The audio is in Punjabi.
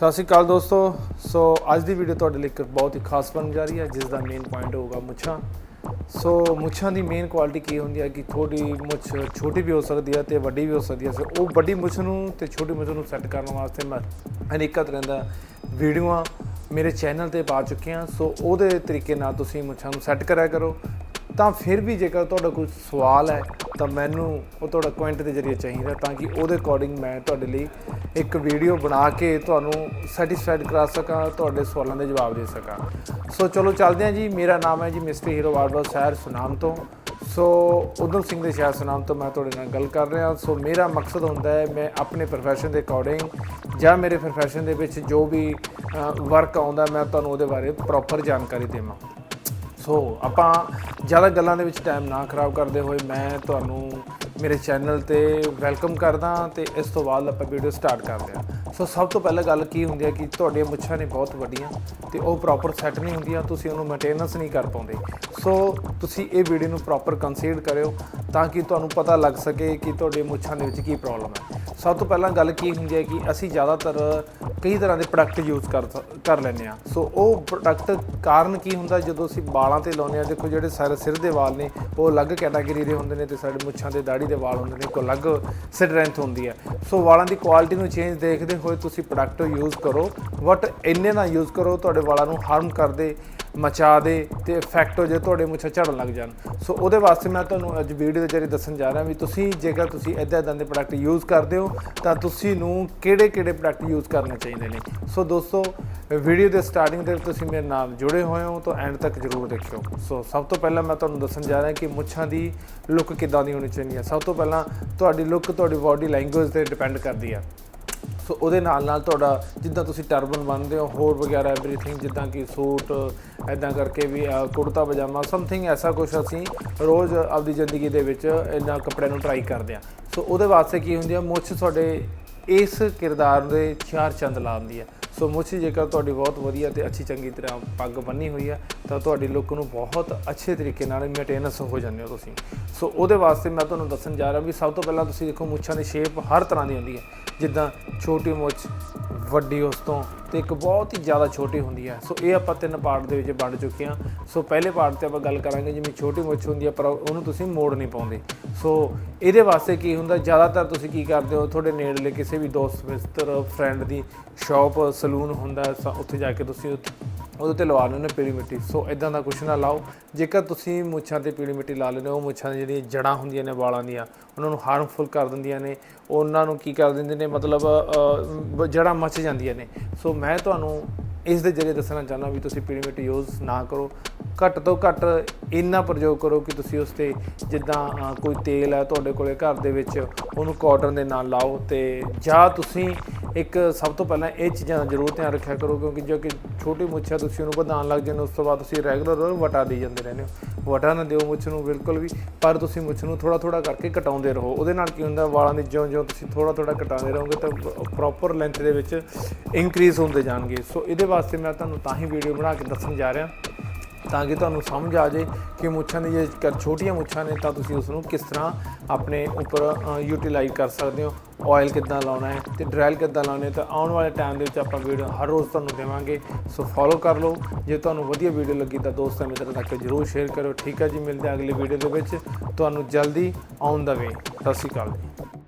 ਸਤਿ ਸ਼੍ਰੀ ਅਕਾਲ ਦੋਸਤੋ। ਸੋ ਅੱਜ ਦੀ ਵੀਡੀਓ ਤੁਹਾਡੇ ਲਈ ਇੱਕ ਬਹੁਤ ਹੀ ਖਾਸ ਬਣ ਜਾ ਰਹੀ ਹੈ ਜਿਸ ਦਾ ਮੇਨ ਪੁਆਇੰਟ ਹੋਊਗਾ ਮੁੱਛਾਂ। ਸੋ ਮੁੱਛਾਂ ਦੀ ਮੇਨ ਕੁਆਲਿਟੀ ਕੀ ਹੁੰਦੀ ਹੈ ਕਿ ਥੋੜੀ ਮੁੱਛ ਛੋਟੀ ਵੀ ਹੋ ਸਕਦੀ ਹੈ ਤੇ ਵੱਡੀ ਵੀ ਹੋ ਸਕਦੀ ਹੈ। ਸੋ ਉਹ ਵੱਡੀ ਮੁੱਛ ਨੂੰ ਤੇ ਛੋਟੀ ਮੁੱਛ ਨੂੰ ਸੈੱਟ ਕਰਨ ਵਾਸਤੇ ਮੈਂ ਅਨੇਕਾਂ ਤਰ੍ਹਾਂ ਦਾ ਵੀਡੀਓਆਂ ਮੇਰੇ ਚੈਨਲ ਤੇ ਪਾ ਚੁੱਕੇ ਹਾਂ। ਸੋ ਉਹਦੇ ਤਰੀਕੇ ਨਾਲ ਤੁਸੀਂ ਮੁੱਛਾਂ ਨੂੰ ਸੈੱਟ ਕਰਿਆ ਕਰੋ। ਤਾਂ ਫਿਰ ਵੀ ਜੇਕਰ ਤੁਹਾਡਾ ਕੋਈ ਸਵਾਲ ਹੈ ਤਾਂ ਮੈਨੂੰ ਉਹ ਤੁਹਾਡਾ ਕਮੈਂਟ ਦੇ ਜ਼ਰੀਏ ਚਾਹੀਦਾ ਤਾਂ ਕਿ ਉਹਦੇ ਅਕੋਰਡਿੰਗ ਮੈਂ ਤੁਹਾਡੇ ਲਈ ਇੱਕ ਵੀਡੀਓ ਬਣਾ ਕੇ ਤੁਹਾਨੂੰ ਸੈਟੀਸਫਾਈਡ ਕਰਾ ਸਕਾਂ, ਤੁਹਾਡੇ ਸਵਾਲਾਂ ਦੇ ਜਵਾਬ ਦੇ ਸਕਾਂ। ਸੋ ਚਲੋ ਚੱਲਦੇ ਹਾਂ ਜੀ, ਮੇਰਾ ਨਾਮ ਹੈ ਜੀ ਮਿਸਟਰ ਹੀਰੋ ਵਾਰਡਵਾ ਸ਼ਹਿਰ ਸੁਨਾਮ ਤੋਂ। ਸੋ ਉਦਮ ਸਿੰਘ ਦੇ ਸ਼ਹਿਰ ਸੁਨਾਮ ਤੋਂ ਮੈਂ ਤੁਹਾਡੇ ਨਾਲ ਗੱਲ ਕਰ ਰਿਹਾ। ਸੋ ਮੇਰਾ ਮਕਸਦ ਹੁੰਦਾ ਹੈ ਮੈਂ ਆਪਣੇ ਪ੍ਰੋਫੈਸ਼ਨ ਦੇ ਅਕੋਰਡਿੰਗ ਜਾਂ ਮੇਰੇ ਪ੍ਰੋਫੈਸ਼ਨ ਦੇ ਵਿੱਚ ਜੋ ਵੀ ਵਰਕ ਆਉਂਦਾ ਮੈਂ ਤੁਹਾਨੂੰ ਉਹਦੇ ਬਾਰੇ ਪ੍ਰੋਪਰ ਜਾਣਕਾਰੀ ਦੇਵਾਂ। ਸੋ ਆਪਾਂ ਜ਼ਿਆਦਾ ਗੱਲਾਂ ਦੇ ਵਿੱਚ ਟਾਈਮ ਨਾ ਖਰਾਬ ਕਰਦੇ ਹੋਏ ਮੈਂ ਤੁਹਾਨੂੰ ਮੇਰੇ ਚੈਨਲ ਤੇ ਵੈਲਕਮ ਕਰਦਾ ਤੇ ਇਸ ਤੋਂ ਬਾਅਦ ਆਪਾਂ ਵੀਡੀਓ ਸਟਾਰਟ ਕਰਦੇ ਹਾਂ। ਸੋ ਸਭ ਤੋਂ ਪਹਿਲਾਂ ਗੱਲ ਕੀ ਹੁੰਦੀ ਹੈ ਕਿ ਤੁਹਾਡੀਆਂ ਮੁੱਛਾਂ ਨੇ ਬਹੁਤ ਵੱਡੀਆਂ ਤੇ ਉਹ ਪ੍ਰੋਪਰ ਸੈੱਟ ਨਹੀਂ ਹੁੰਦੀਆਂ, ਤੁਸੀਂ ਉਹਨੂੰ ਮੇਨਟੇਨੈਂਸ ਨਹੀਂ ਕਰ ਪਾਉਂਦੇ। ਸੋ ਤੁਸੀਂ ਇਹ ਵੀਡੀਓ ਨੂੰ ਪ੍ਰੋਪਰ ਕੰਸੀਡਰ ਕਰਿਓ ਤਾਂ ਕਿ ਤੁਹਾਨੂੰ ਪਤਾ ਲੱਗ ਸਕੇ ਕਿ ਤੁਹਾਡੇ ਮੁੱਛਾਂ ਦੇ ਵਿੱਚ ਕੀ ਪ੍ਰੋਬਲਮ ਹੈ। ਸਭ ਤੋਂ ਪਹਿਲਾਂ ਗੱਲ ਕੀ ਹੁੰਦੀ ਹੈ ਕਿ ਅਸੀਂ ਜ਼ਿਆਦਾਤਰ ਕਈ ਤਰ੍ਹਾਂ ਦੇ ਪ੍ਰੋਡਕਟ ਯੂਜ਼ ਕਰ ਕਰ ਲੈਂਦੇ ਆ ਸੋ ਉਹ ਪ੍ਰੋਡਕਟ ਕਾਰਨ ਕੀ ਹੁੰਦਾ? ਜਦੋਂ ਅਸੀਂ ਵਾਲਾਂ ਤੇ ਲਾਉਂਦੇ ਆ ਦੇਖੋ ਜਿਹੜੇ ਸਾਰੇ ਸਿਰ ਦੇ ਵਾਲ ਨੇ, ਉਹ ਅਲੱਗ ਕੈਟਾਗਰੀ ਦੇ ਹੁੰਦੇ ਨੇ ਤੇ ਸਾਡੇ ਮੁੱਛਾਂ ਦੇ ਦਾੜੀ ਦੇ ਵਾਲ ਹੁੰਦੇ ਨੇ ਕੋ ਅਲੱਗ ਸਟਰੈਂਥ ਹੁੰਦੀ ਹੈ। ਸੋ ਵਾਲਾਂ ਦੀ ਕੁਆਲਿਟੀ ਨੂੰ ਚੇਂਜ ਦੇਖਦੇ ਹੋਏ ਤੁਸੀਂ ਪ੍ਰੋਡਕਟ ਯੂਜ਼ ਕਰੋ। ਬਟ ਇੰਨੇ ਨਾ ਯੂਜ਼ ਕਰੋ, ਤੁਹਾਡੇ ਵਾਲਾਂ ਨੂੰ ਹਾਰਮ ਕਰਦੇ ਮਚਾ ਦੇ ਤੇ ਇਫੈਕਟ ਹੋ ਜੇ, ਤੁਹਾਡੇ ਮੁੱਛਾਂ ਝੜਨ ਲੱਗ ਜਾਣ। ਸੋ ਉਹਦੇ ਵਾਸਤੇ ਮੈਂ ਤੁਹਾਨੂੰ ਅੱਜ ਵੀਡੀਓ ਦੇ ਜ਼ਰੀਏ ਦੱਸਣ ਜਾ ਰਿਹਾ ਵੀ ਤੁਸੀਂ ਜੇਕਰ ਤੁਸੀਂ ਇਦਾਂ ਇਦਾਂ ਦੇ ਪ੍ਰੋਡਕਟ ਯੂਜ਼ ਕਰਦੇ ਹੋ, ਤਾਂ ਤੁਸੀਂ ਨੂੰ ਕਿਹੜੇ ਕਿਹੜੇ ਪ੍ਰੋਡਕਟ ਯੂਜ਼ ਕਰਨੇ ਚਾਹੀਦੇ ਨੇ। ਸੋ ਦੋਸਤੋ ਵੀਡੀਓ ਦੇ ਸਟਾਰਟਿੰਗ ਦੇ ਤੁਸੀਂ ਮੇਰੇ ਨਾਲ ਜੁੜੇ ਹੋਏ ਹੋ, ਤਾਂ ਐਂਡ ਤੱਕ ਜਰੂਰ ਦੇਖਿਓ। ਸੋ ਸਭ ਤੋਂ ਪਹਿਲਾਂ ਮੈਂ ਤੁਹਾਨੂੰ ਦੱਸਣ ਜਾ ਰਿਹਾ ਕਿ ਮੁੱਛਾਂ ਦੀ ਲੁੱਕ ਕਿੱਦਾਂ ਦੀ ਹੋਣੀ ਚਾਹੀਦੀ ਹੈ। ਸਭ ਤੋਂ ਪਹਿਲਾਂ ਤੁਹਾਡੀ ਲੁੱਕ ਤੁਹਾਡੀ ਬਾਡੀ ਲੈਂਗੁਏਜ ਤੇ ਡਿਪੈਂਡ ਕਰਦੀ ਹੈ। ਸੋ ਉਹਦੇ ਨਾਲ ਨਾਲ ਤੁਹਾਡਾ ਜਿੱਦਾਂ ਤੁਸੀਂ ਟਰਬਨ ਬੰਨਦੇ ਹੋ, ਹੋਰ ਵਗੈਰਾ ਐਵਰੀਥਿੰਗ ਜਿੱਦਾਂ ਕਿ ਸੂਟ ਐਦਾਂ ਕਰਕੇ ਵੀ ਕੁੜਤਾ, ਪਜਾਮਾ ਸਮਥਿੰਗ ਐਸਾ ਕੁਝ ਅਸੀਂ ਰੋਜ਼ ਆਪਦੀ ਜ਼ਿੰਦਗੀ ਦੇ ਵਿੱਚ ਇਹਨਾਂ ਕੱਪੜਿਆਂ ਨੂੰ ਟਰਾਈ ਕਰਦੇ ਆ ਸੋ ਉਹਦੇ ਵਾਸਤੇ ਕੀ ਹੁੰਦੀ ਆ, ਮੁੱਛ ਤੁਹਾਡੇ ਇਸ ਕਿਰਦਾਰ ਦੇ ਚਾਰ ਚੰਦ ਲਾਉਂਦੀ ਹੈ ਸੋ ਮੁੱਛ, ਜੇਕਰ ਤੁਹਾਡੀ ਬਹੁਤ ਵਧੀਆ ਤੇ ਅੱਛੀ ਚੰਗੀ ਤਰ੍ਹਾਂ ਪੱਗ ਬੰਨੀ ਹੋਈ ਹੈ, ਤਾਂ ਤੁਹਾਡੀ ਲੁੱਕ ਨੂੰ ਬਹੁਤ ਅੱਛੇ ਤਰੀਕੇ ਨਾਲ ਮੇਨਟੇਨੈਂਸ ਹੋ ਜਾਂਦੇ ਹੋ ਤੁਸੀਂ। ਸੋ ਉਹਦੇ ਵਾਸਤੇ ਮੈਂ ਤੁਹਾਨੂੰ ਦੱਸਣ ਜਾ ਰਿਹਾ ਵੀ ਸਭ ਤੋਂ ਪਹਿਲਾਂ ਤੁਸੀਂ ਦੇਖੋ ਮੁੱਛਾਂ ਦੀ ਸ਼ੇਪ ਹਰ ਤਰ੍ਹਾਂ ਦੀ ਹੁੰਦੀ ਹੈ। ਜਿੱਦਾਂ ਛੋਟੀ ਮੁੱਛ ਵੱਡੀ ਉਸ ਤੋਂ ਤੇ ਇੱਕ ਬਹੁਤ ਹੀ ਜ਼ਿਆਦਾ ਛੋਟੀ ਹੁੰਦੀ ਹੈ ਸੋ ਇਹ ਆਪਾਂ ਤਿੰਨ ਪਾਰਟ ਦੇ ਵਿੱਚ ਵੰਡ ਚੁੱਕੇ ਹਾਂ ਸੋ ਪਹਿਲੇ ਪਾਰਟ ਤੇ ਆਪਾਂ ਗੱਲ ਕਰਾਂਗੇ ਜਿਵੇਂ ਛੋਟੀ ਮੁੱਛ ਹੁੰਦੀ ਹੈ ਪਰ ਉਹਨੂੰ ਤੁਸੀਂ ਮੋੜ ਨਹੀਂ ਪਾਉਂਦੇ। ਸੋ ਇਹਦੇ ਵਾਸਤੇ ਕੀ ਹੁੰਦਾ ਜ਼ਿਆਦਾਤਰ ਤੁਸੀਂ ਕੀ ਕਰਦੇ ਹੋ ਤੁਹਾਡੇ ਨੇੜਲੇ ਕਿਸੇ ਵੀ ਦੋਸਤ ਮਿੱਤਰ ਫਰੈਂਡ ਦੀ ਸ਼ਾਪ ਸਲੂਨ ਹੁੰਦਾ ਹੈ, ਉੱਥੇ ਜਾ ਕੇ ਤੁਸੀਂ ਉੱਥੇ- ਉਹਦੇ ਤੇ ਲਵਾ ਲੈਂਦੇ ਹੋ ਪੀਲੀ ਮਿੱਟੀ। ਸੋ ਇਦਾਂ ਦਾ ਕੁਛ ਨਾ ਲਾਓ। ਜੇਕਰ ਤੁਸੀਂ ਮੁੱਛਾਂ ਤੇ ਪੀਲੀ ਮਿੱਟੀ ਲਾ ਲੈਂਦੇ ਹੋ ਉਹ ਮੁੱਛਾਂ ਦੀਆਂ ਜਿਹੜੀਆਂ ਜੜਾਂ ਹੁੰਦੀਆਂ ਨੇ ਵਾਲਾਂ ਦੀਆਂ ਉਹਨਾਂ ਨੂੰ ਹਾਰਮਫੁਲ ਕਰ ਦਿੰਦੀਆਂ ਨੇ। ਉਹਨਾਂ ਨੂੰ ਕੀ ਕਰ ਦਿੰਦੇ ਨੇ ਮਤਲਬ ਅ, ਜੜਾਂ ਮੱਚ ਜਾਂਦੀਆਂ ਨੇ। ਸੋ ਮੈਂ ਤੁਹਾਨੂੰ ਇਸ ਦੇ ਜ਼ਰੀਏ ਦੱਸਣਾ ਚਾਹੁੰਦਾ ਵੀ ਤੁਸੀਂ ਪੀਲੀ ਯੂਜ਼ ਨਾ ਕਰੋ। ਘੱਟ ਤੋਂ ਘੱਟ ਇੰਨਾ ਪ੍ਰਯੋਗ ਕਰੋ ਕਿ ਤੁਸੀਂ ਉਸ ਤੇ ਜਿੱਦਾਂ ਕੋਈ ਤੇਲ ਹੈ ਤੁਹਾਡੇ ਕੋਲੇ ਘਰ ਦੇ ਵਿੱਚ, ਉਹਨੂੰ ਕਾਟਨ ਦੇ ਨਾਲ ਲਾਓ ਤੇ ਜਾਂ ਤੁਸੀਂ ਇੱਕ ਸਭ ਤੋਂ ਪਹਿਲਾਂ ਇਹ ਚੀਜ਼ਾਂ ਦਾ ਜ਼ਰੂਰ ਧਿਆਨ ਰੱਖਿਆ ਕਰੋ, ਕਿਉਂਕਿ ਜੋ ਕਿ ਛੋਟੀ ਮੁੱਛ ਹੈ ਤੁਸੀਂ ਉਹਨੂੰ ਵਧਾਉਣ ਲੱਗ ਜਾਂਦੇ ਉਸ ਤੋਂ ਬਾਅਦ ਤੁਸੀਂ ਰੈਗੂਲਰ ਵਟਾ ਦੇ ਜਾਂਦੇ ਰਹਿੰਦੇ ਹੋ। ਵਟਾ ਨਾ ਦਿਓ ਮੁੱਛ ਨੂੰ ਬਿਲਕੁਲ ਵੀ, ਪਰ ਤੁਸੀਂ ਮੁੱਛ ਨੂੰ ਥੋੜਾ ਥੋੜਾ ਕਰਕੇ ਕਟਾਉਂਦੇ ਰਹੋ। ਉਹਦੇ ਨਾਲ ਕੀ ਹੁੰਦਾ, ਵਾਲਾਂ ਦੀ ਜਿਉਂ-ਜਿਉਂ ਤੁਸੀਂ ਥੋੜਾ ਥੋੜਾ ਕਟਾਉਂਦੇ ਰਹੋਗੇ ਤਾਂ ਪ੍ਰੋਪਰ ਲੈਂਥ ਦੇ ਵਿੱਚ ਇਨਕਰੀਜ਼ ਹੁੰਦੇ ਜਾਣਗੇ। ਸੋ ਇਹਦੇ ਵਾਸਤੇ ਮੈਂ ਤੁਹਾਨੂੰ ਤਾਂ ਹੀ ਵੀਡੀਓ ਬਣਾ ਕੇ ਦੱਸਣ ਜਾ ਰਿਹਾ। ਤਾਂ ਕਿ ਤੁਹਾਨੂੰ ਸਮਝ ਆ ਜਾਏ ਕਿ ਮੁੱਛਾਂ ਦੀ ਜੇ ਕਰ- ਛੋਟੀਆਂ ਮੁੱਛਾਂ ਨੇ ਤਾਂ ਤੁਸੀਂ ਉਸ ਨੂੰ ਕਿਸ ਤਰ੍ਹਾਂ ਆਪਣੇ ਉੱਪਰ ਯੂਟਿਲਾਈਜ਼ ਕਰ ਸਕਦੇ ਹੋ। ਆਇਲ ਕਿੱਦਾਂ ਲਾਉਣਾ ਹੈ ਤੇ ਡਰੈਲ ਕਿੱਦਾਂ ਲਾਉਣੇ ਹੈ ਤਾਂ ਆਉਣ ਵਾਲੇ ਟਾਈਮ ਦੇ ਵਿੱਚ ਆਪਾਂ ਵੀਡੀਓ ਹਰ ਰੋਜ਼ ਤੁਹਾਨੂੰ ਦੇਵਾਂਗੇ। ਸੋ ਫੋਲੋ ਕਰ ਲਓ। ਜੇ ਤੁਹਾਨੂੰ ਵਧੀਆ ਵੀਡੀਓ ਲੱਗੀ ਤਾਂ ਦੋਸਤਾਂ ਮਿੱਤਰਾਂ ਤੱਕ ਜਰੂਰ ਸ਼ੇਅਰ ਕਰੋ ਠੀਕ ਹੈ ਜੀ, ਮਿਲਦੇ ਹਾਂ ਅਗਲੀ ਵੀਡੀਓ ਦੇ ਵਿੱਚ। ਤੁਹਾਨੂੰ ਜਲਦੀ ਆਉਣ ਦਾ ਵੇ। ਸਤਿ ਸ਼੍ਰੀ ਅਕਾਲ ਜੀ।